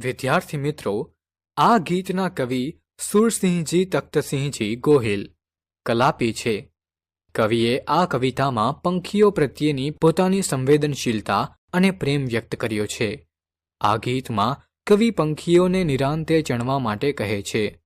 વિદ્યાર્થી મિત્રો, આ ગીતના કવિ સુરસિંહજી તખ્તસિંહજી ગોહિલ, કલાપી છે. કવિએ આ કવિતામાં પંખીઓ પ્રત્યેની પોતાની સંવેદનશીલતા અને પ્રેમ વ્યક્ત કર્યો છે. આ ગીતમાં કવિ પંખીઓને નિરાંતે ચણવા માટે કહે છે.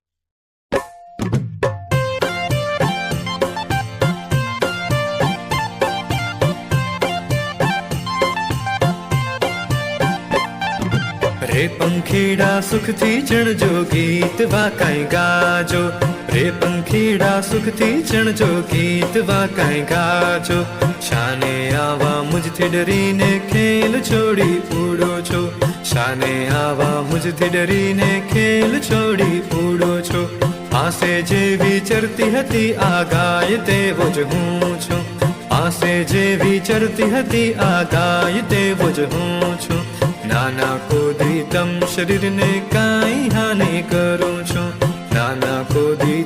રે પંખીડા સુખથી ચણજો ગીત વાકાઈ ગાજો. રે પંખીડા સુખથી ચણજો ગીત વાકાઈ ગાજો. શાને આવા મુજથી ડરીને ખેલ છોડી ઉડો છો. શાને આવા મુજથી ડરીને ખેલ છોડી ઉડો છો. આસે જેવી ચરતી હતી, આ ગાય તેવો જ હું છું. આસે જે વિચરતી હતી આ તેવો જ હું છું. નાના કોદી તમ શરીરને કાંઈ હાનિ કરું છું. નાના કોદી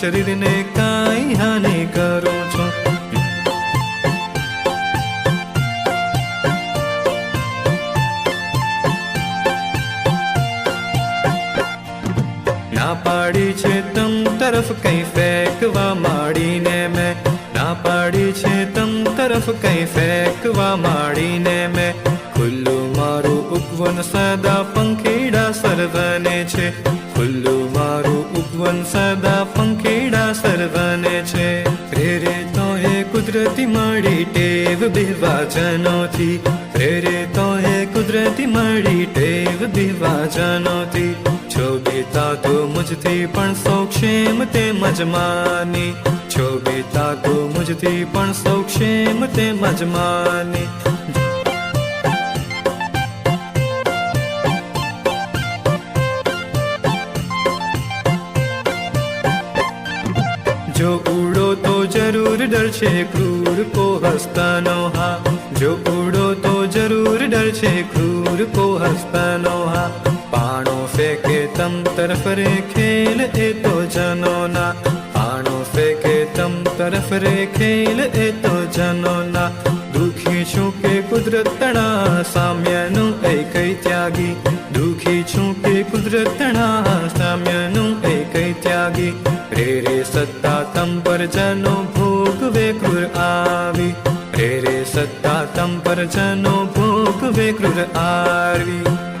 શરીરને કાંઈ હાનિ કરું છું. પાડી છે તમ તરફ કઈ ફેંકવા માંડીને મેં. ના પાડી છે તરફ કઈ ફેંકવા માંડીને મેં ખુલ્લું મારું ઉપવન સદા પંખીડા સર્વને છે. ખુલ્લું મારું ઉપવન સદા પંખીડા સર્વને છે. પ્રેરે તો એ કુદરતી મળી ટેવ વિભાજનોથી પ્રેરે તો એ કુદરતી મળી ટેવ દીવા છોબીતા તો મુજથી પણ સૌક્ષેમ તેમજ માની. છોબીતા તો મુજથી પણ સૌક્ષેમ તેમજ માની. જો ઉડો તો જરૂર ડરશે ક્રૂર કો હસ્તાનો હા. જો ઉડો જરૂર ડરશે ક્રૂર કો હસ્તાનો હા. પાણો ફેંકે તમ તરફ રે ખેલ એ તો જનોના. પાણો ફેંકે તમ તરફ રે ખેલ એ તો જનોના. દુખી છું કે કુદરત તણા સામ્યનું એ કઈ ત્યાગી. દુખી છું કે કુદરત તણા સામ્યનું એ કઈ ત્યાગી. રે રે સત્તા તમ પર જનો ભોગવે ક્રૂર આવી. સત્તા તમ પર જનો ભોગવે ક્રૂર આવી